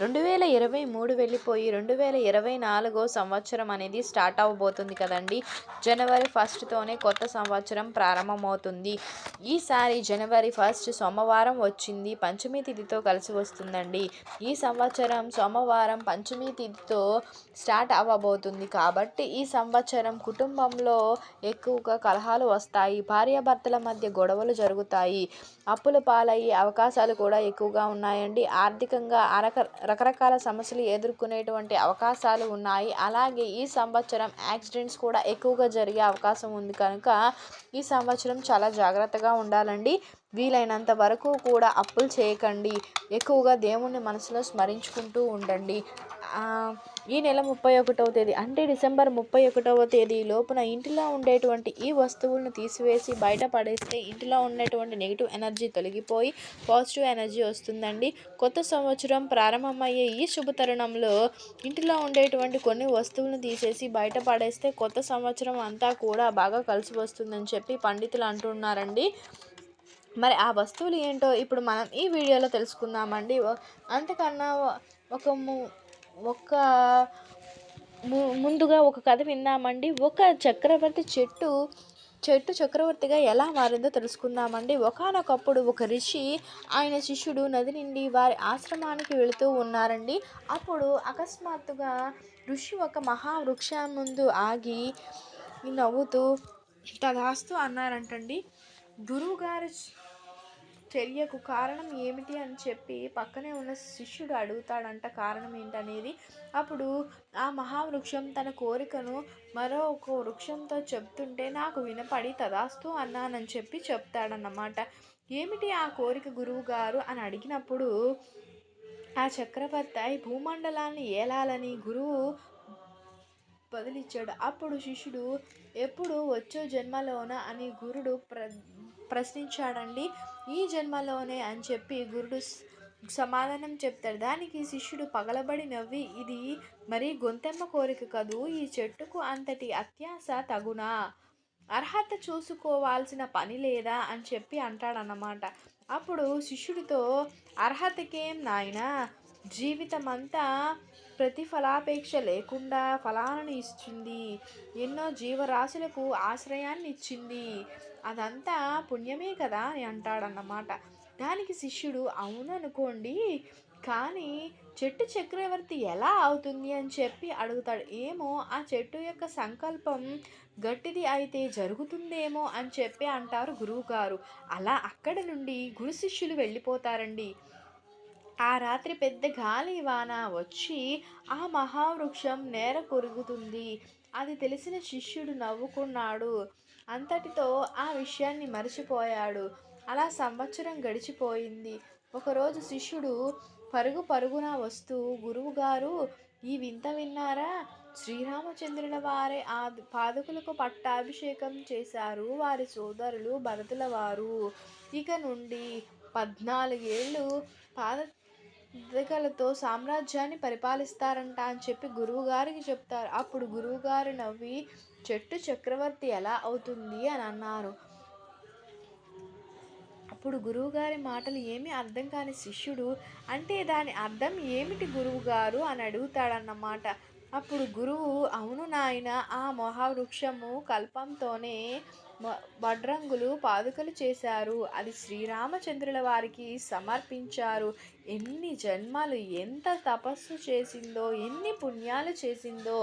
రెండు వేల ఇరవై మూడు వెళ్ళిపోయి రెండు వేల ఇరవై నాలుగో సంవత్సరం అనేది స్టార్ట్ అవ్వబోతుంది కదండి. జనవరి ఫస్ట్తోనే కొత్త సంవత్సరం ప్రారంభమవుతుంది. ఈసారి జనవరి ఫస్ట్ సోమవారం వచ్చింది. పంచమి తిథితో కలిసి వస్తుందండి. ఈ సంవత్సరం సోమవారం పంచమి తిథితో స్టార్ట్ అవ్వబోతుంది కాబట్టి ఈ సంవత్సరం కుటుంబంలో ఎక్కువగా కలహాలు వస్తాయి. భార్యాభర్తల మధ్య గొడవలు జరుగుతాయి. అప్పుల పాలయ్యే అవకాశాలు కూడా ఎక్కువగా ఉన్నాయండి. ఆర్థికంగా అరక రకరకాల సమస్యలు ఎదుర్కొనేటువంటి అవకాశాలు ఉన్నాయి. అలాగే ఈ సంవత్సరం యాక్సిడెంట్స్ కూడా ఎక్కువగా జరిగే అవకాశం ఉంది కనుక ఈ సంవత్సరం చాలా జాగ్రత్తగా ఉండాలండి. వీలైనంత వరకు కూడా అప్పులు చేయకండి. ఎక్కువగా దేవుణ్ణి మనసులో స్మరించుకుంటూ ఉండండి. ఈ నెల ముప్పై ఒకటవ తేదీ అంటే డిసెంబర్ ముప్పై ఒకటవ తేదీ లోపున ఇంటిలో ఉండేటువంటి ఈ వస్తువులను తీసివేసి బయట పడేస్తే ఇంటిలో ఉన్నటువంటి నెగిటివ్ ఎనర్జీ తొలగిపోయి పాజిటివ్ ఎనర్జీ వస్తుందండి. కొత్త సంవత్సరం ప్రారంభమయ్యే ఈ శుభ తరుణంలో ఇంటిలో ఉండేటువంటి కొన్ని వస్తువులను తీసేసి బయట పడేస్తే కొత్త సంవత్సరం అంతా కూడా బాగా కలిసి వస్తుందని చెప్పి పండితులు అంటున్నారండి. మరి ఆ వస్తువులు ఏంటో ఇప్పుడు మనం ఈ వీడియోలో తెలుసుకుందామండి. అంతకన్నా ఒక ఒక ముందుగా ఒక కథ విందామండి. ఒక చక్రవర్తి చెట్టు చెట్టు చక్రవర్తిగా ఎలా మారిందో తెలుసుకుందామండి. ఒకనొకప్పుడు ఒక ఋషి ఆయన శిష్యుడు నది నుండి వారి ఆశ్రమానికి వెళుతూ ఉన్నారండి. అప్పుడు అకస్మాత్తుగా ఋషి ఒక మహావృక్షం ముందు ఆగి నవ్వుతూ తదాస్తు అన్నారంటండి. గురువుగారు చర్యకు కారణం ఏమిటి అని చెప్పి పక్కనే ఉన్న శిష్యుడు అడుగుతాడంట కారణం ఏంటనేది. అప్పుడు ఆ మహావృక్షం తన కోరికను మరో ఒక వృక్షంతో చెప్తుంటే నాకు వినపడి తదాస్తు అన్నానని చెప్పి చెప్తాడన్నమాట. ఏమిటి ఆ కోరిక గురువు గారు అని అడిగినప్పుడు ఆ చక్రవర్తి భూమండలాన్ని ఏలాలని గురువు బదిలిచ్చాడు. అప్పుడు శిష్యుడు ఎప్పుడు వచ్చో జన్మలోన అని గురుడు ప్ర ప్రశ్నించాడండి. ఈ జన్మలోనే అని చెప్పి గురుడు సమాధానం చెప్తాడు. దానికి శిష్యుడు పగలబడి నవ్వి ఇది మరి గొంతెమ్మ కోరిక కదూ? ఈ చెట్టుకు అంతటి అత్యాస తగునా? అర్హత చూసుకోవాల్సిన పని లేదా? అని చెప్పి అంటాడన్నమాట. అప్పుడు శిష్యుడితో అర్హతకేం నాయనా? జీవితమంతా ప్రతిఫలాపేక్ష లేకుండా ఫలాలను ఇచ్చింది ఎన్నో జీవరాశులకు ఆశ్రయాన్ని ఇచ్చింది అదంతా పుణ్యమే కదా అని అంటాడన్నమాట. దానికి శిష్యుడు అవును అనుకోండి కానీ చెట్టు చక్రవర్తి ఎలా అవుతుంది? అని చెప్పి అడుగుతాడు. ఏమో ఆ చెట్టు యొక్క సంకల్పం గట్టిది అయితే జరుగుతుందేమో? అని చెప్పి అంటారు గురువుగారు. అలా అక్కడ నుండి గురు శిష్యులు వెళ్ళిపోతారండి. ఆ రాత్రి పెద్ద గాలి వాన వచ్చి ఆ మహావృక్షం నేర కొరుగుతుంది. అది తెలిసిన శిష్యుడు నవ్వుకున్నాడు. అంతటితో ఆ విషయాన్ని మర్చిపోయాడు. అలా సంవత్సరం గడిచిపోయింది. ఒకరోజు శిష్యుడు పరుగు పరుగున వస్తూ గురువుగారు ఈ వింత విన్నారా? శ్రీరామచంద్రుల వారే ఆ పాదకులకు పట్టాభిషేకం చేశారు. వారి సోదరులు భరతుల వారు. ఇక నుండి పద్నాలుగేళ్ళు పాద దగ్గలతో సామ్రాజ్యాన్ని పరిపాలిస్తారంట అని చెప్పి గురువుగారికి చెప్తారు. అప్పుడు గురువుగారు నవ్వి చెట్టు చక్రవర్తి ఎలా అవుతుంది? అని అన్నారు. అప్పుడు గురువుగారి మాటలు ఏమీ అర్థం కాని శిష్యుడు అంటే దాని అర్థం ఏమిటి గురువుగారు? అని అడుగుతాడన్నమాట. అప్పుడు గురువు అవును నాయన ఆ మహావృక్షము కల్పంతోనే వడ్రంగులు పాదుకలు చేశారు. అది శ్రీరామచంద్రుల వారికి సమర్పించారు. ఎన్ని జన్మలు ఎంత తపస్సు చేసిందో ఎన్ని పుణ్యాలు చేసిందో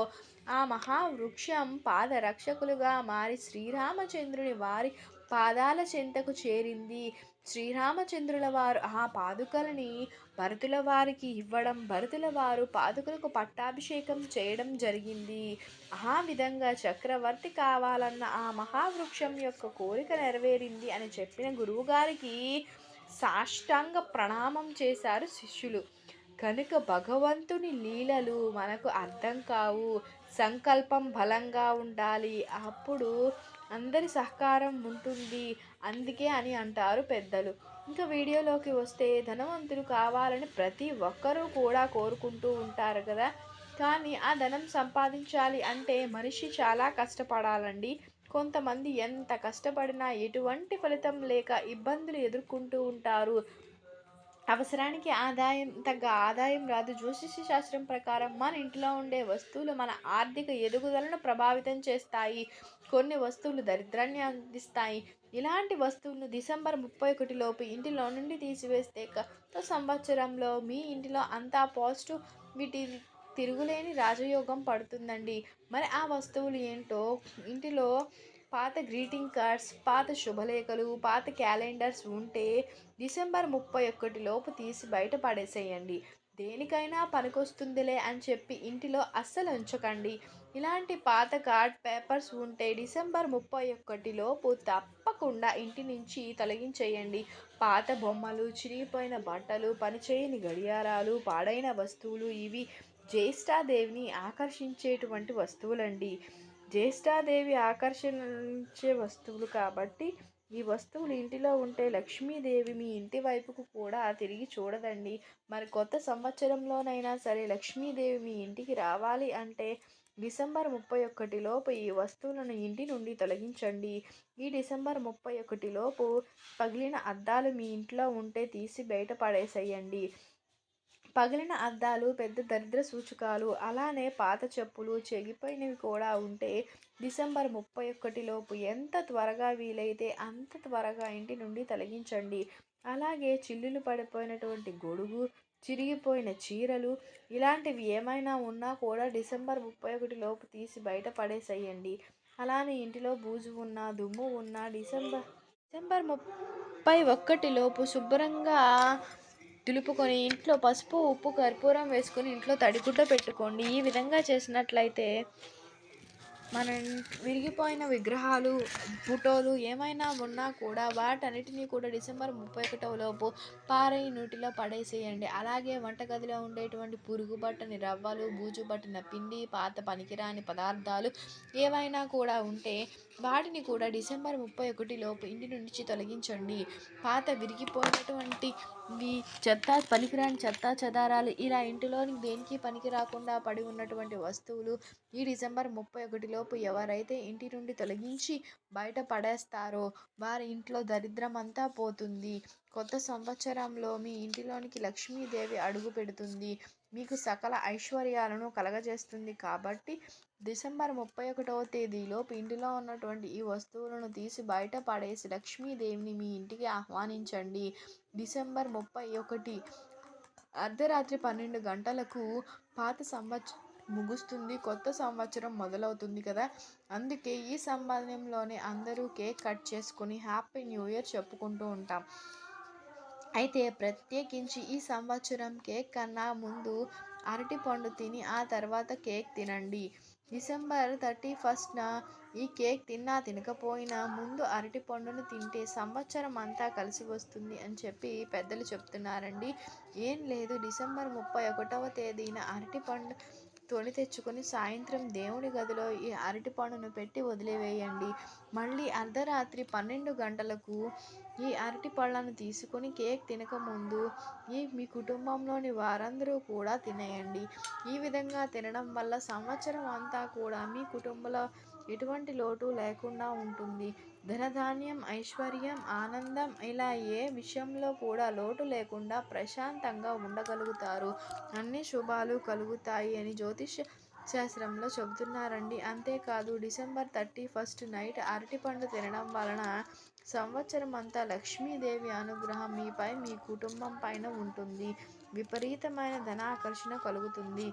ఆ మహావృక్షం పాదరక్షకులుగా మారి శ్రీరామచంద్రుని వారి పాదాల చెంతకు చేరింది. శ్రీరామచంద్రుల వారు ఆ పాదుకలని భరతుల వారికి ఇవ్వడం భరతుల వారు పాదుకలకు పట్టాభిషేకం చేయడం జరిగింది. ఆ విధంగా చక్రవర్తి కావాలన్న ఆ మహావృక్షం యొక్క కోరిక నెరవేరింది అని చెప్పిన గురువుగారికి సాష్టాంగ ప్రణామం చేశారు శిష్యులు. కనుక భగవంతుని లీలలు మనకు అర్థం కావు. సంకల్పం బలంగా ఉండాలి. అప్పుడు అందరి సహకారం ఉంటుంది. అందుకే అని అంటారు పెద్దలు. ఇంకా వీడియోలోకి వస్తే ధనవంతులు కావాలని ప్రతి ఒక్కరూ కూడా కోరుకుంటూ ఉంటారు కదా. కానీ ఆ ధనం సంపాదించాలి అంటే మనిషి చాలా కష్టపడాలండి. కొంతమంది ఎంత కష్టపడినా ఎటువంటి ఫలితం లేక ఇబ్బందులు ఎదుర్కొంటూ ఉంటారు. అవసరానికి ఆదాయం తగ్గ ఆదాయం రాదు. జ్యోతిష శాస్త్రం ప్రకారం మన ఇంట్లో ఉండే వస్తువులు మన ఆర్థిక ఎదుగుదలను ప్రభావితం చేస్తాయి. కొన్ని వస్తువులు దరిద్రాన్ని అందిస్తాయి. ఇలాంటి వస్తువులను డిసెంబర్ ముప్పై ఒకటి లోపు ఇంటిలో నుండి తీసివేస్తే కొత్త సంవత్సరంలో మీ ఇంటిలో అంతా పాజిటివ్ వీటి తిరుగులేని రాజయోగం పడుతుందండి. మరి ఆ వస్తువులు ఏంటో ఇంటిలో పాత గ్రీటింగ్ కార్డ్స్ పాత శుభలేఖలు పాత క్యాలెండర్స్ ఉంటే డిసెంబర్ ముప్పై ఒకటి లోపు తీసి బయట పడేసేయండి. దేనికైనా పనికొస్తుందిలే అని చెప్పి ఇంటిలో అస్సలు ఉంచకండి. ఇలాంటి పాత కార్డ్ పేపర్స్ ఉంటే డిసెంబర్ ముప్పై ఒకటి లోపు తప్పకుండా ఇంటి నుంచి తొలగించేయండి. పాత బొమ్మలు చిరిగిపోయిన బట్టలు పనిచేయని గడియారాలు పాడైన వస్తువులు ఇవి జ్యేష్ఠాదేవిని ఆకర్షించేటువంటి వస్తువులండి. జ్యేష్ఠాదేవి ఆకర్షించే వస్తువులు కాబట్టి ఈ వస్తువులు ఇంటిలో ఉంటే లక్ష్మీదేవి మీ ఇంటి వైపుకు కూడా తిరిగి చూడదండి. మరి కొత్త సంవత్సరంలోనైనా సరే లక్ష్మీదేవి మీ ఇంటికి రావాలి అంటే డిసెంబర్ ముప్పై ఒకటిలోపు ఈ వస్తువులను ఇంటి నుండి తొలగించండి. ఈ డిసెంబర్ ముప్పై ఒకటిలోపు పగిలిన అద్దాలు మీ ఇంట్లో ఉంటే తీసి బయట పడేసేయండి. పగిలిన అద్దాలు పెద్ద దరిద్ర సూచకాలు అలానే పాత చెప్పులు చెగిపోయినవి కూడా ఉంటే డిసెంబర్ ముప్పై ఒకటిలోపు ఎంత త్వరగా వీలైతే అంత త్వరగా ఇంటి నుండి తొలగించండి. అలాగే చిల్లులు పడిపోయినటువంటి గొడుగు చిరిగిపోయిన చీరలు ఇలాంటివి ఏమైనా ఉన్నా కూడా డిసెంబర్ ముప్పై ఒకటి లోపు తీసి బయట పడేసేయండి. అలానే ఇంటిలో బూజు ఉన్నా దుమ్ము ఉన్నా డిసెంబర్ డిసెంబర్ ముప్పై ఒక్కటిలోపు శుభ్రంగా దులుపుకొని ఇంట్లో పసుపు ఉప్పు కర్పూరం వేసుకొని ఇంట్లో తడిగుడ్డ పెట్టుకోండి. ఈ విధంగా చేసినట్లయితే మన విరిగిపోయిన విగ్రహాలు ఫోటోలు ఏమైనా ఉన్నా కూడా వాటన్నిటినీ కూడా డిసెంబర్ ముప్పై ఒకటవ లోపు పారై పడేసేయండి. అలాగే వంటగదిలో ఉండేటువంటి పురుగు బట్టని రవ్వలు బూజు పట్టిన పిండి పాత పనికిరాని పదార్థాలు ఏవైనా కూడా ఉంటే వాటిని కూడా డిసెంబర్ ముప్పై ఒకటిలోపు ఇంటి నుంచి తొలగించండి. పాత విరిగిపోయినటువంటి మీ చెత్త పనికిరాని చెత్త చెదారాలు ఇలా ఇంటిలోని దేనికి పనికి రాకుండా పడి ఉన్నటువంటి వస్తువులు ఈ డిసెంబర్ ముప్పై ఒకటిలోపు ఎవరైతే ఇంటి నుండి తొలగించి బయట పడేస్తారో వారి ఇంట్లో దరిద్రం అంతా పోతుంది. కొత్త సంవత్సరంలో మీ ఇంటిలోనికి లక్ష్మీదేవి అడుగు పెడుతుంది. మీకు సకల ఐశ్వర్యాలను కలగజేస్తుంది కాబట్టి డిసెంబర్ ముప్పై ఒకటవ తేదీలో ఇంటిలో ఉన్నటువంటి ఈ వస్తువులను తీసి బయట పడేసి లక్ష్మీదేవిని మీ ఇంటికి ఆహ్వానించండి. డిసెంబర్ ముప్పై ఒకటి అర్ధరాత్రి పన్నెండు గంటలకు పాత సంవత్సరం ముగుస్తుంది. కొత్త సంవత్సరం మొదలవుతుంది కదా. అందుకే ఈ సంబంధంలోనే అందరూ కేక్ కట్ చేసుకుని హ్యాపీ న్యూ ఇయర్ చెప్పుకుంటూ ఉంటాం. అయితే ప్రత్యేకించి ఈ సంవత్సరం కేక్ కన్నా ముందు అరటిపండు తిని ఆ తర్వాత కేక్ తినండి. డిసెంబర్ థర్టీ ఫస్ట్న ఈ కేక్ తిన్నా తినకపోయినా ముందు అరటి పండును తింటే సంవత్సరం అంతా కలిసి వస్తుంది అని చెప్పి పెద్దలు చెప్తున్నారండి. ఏం లేదు డిసెంబర్ ముప్పై ఒకటవ తేదీన అరటిపండు తొలి తెచ్చుకొని సాయంత్రం దేవుని గదిలో ఈ అరటి పండును పెట్టి వదిలివేయండి. మళ్ళీ అర్ధరాత్రి పన్నెండు గంటలకు ఈ అరటి పళ్ళను తీసుకొని కేక్ తినకముందు ఈ మీ కుటుంబంలోని వారందరూ కూడా తినేయండి. ఈ విధంగా తినడం వల్ల సంవత్సరం అంతా కూడా మీ కుటుంబంలో ఎటువంటి లోటు లేకుండా ఉంటుంది. ధనధాన్యం ఐశ్వర్యం ఆనందం ఇలా ఏ విషయంలో కూడా లోటు లేకుండా ప్రశాంతంగా ఉండగలుగుతారు. అన్ని శుభాలు కలుగుతాయి అని జ్యోతిష శాస్త్రంలో చెబుతున్నారండి. అంతేకాదు డిసెంబర్ థర్టీ ఫస్ట్ నైట్ అరటిపండు తినడం వలన సంవత్సరం అంతా లక్ష్మీదేవి అనుగ్రహం మీపై మీ కుటుంబం పైన ఉంటుంది. విపరీతమైన ధనాకర్షణ కలుగుతుంది.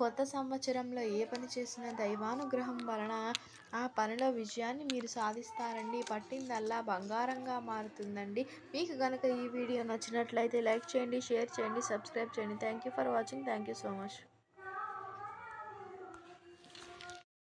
కొత్త సంవత్సరంలో ఏ పని చేసిన దైవానుగ్రహం వలన ఆ పనిలో విజయాన్ని మీరు సాధిస్తారండి. పట్టిందల్లా బంగారంగా మారుతుందండి. మీకు కనుక ఈ వీడియో నచ్చినట్లయితే లైక్ చేయండి షేర్ చేయండి సబ్స్క్రైబ్ చేయండి. Thank you for watching thank you so much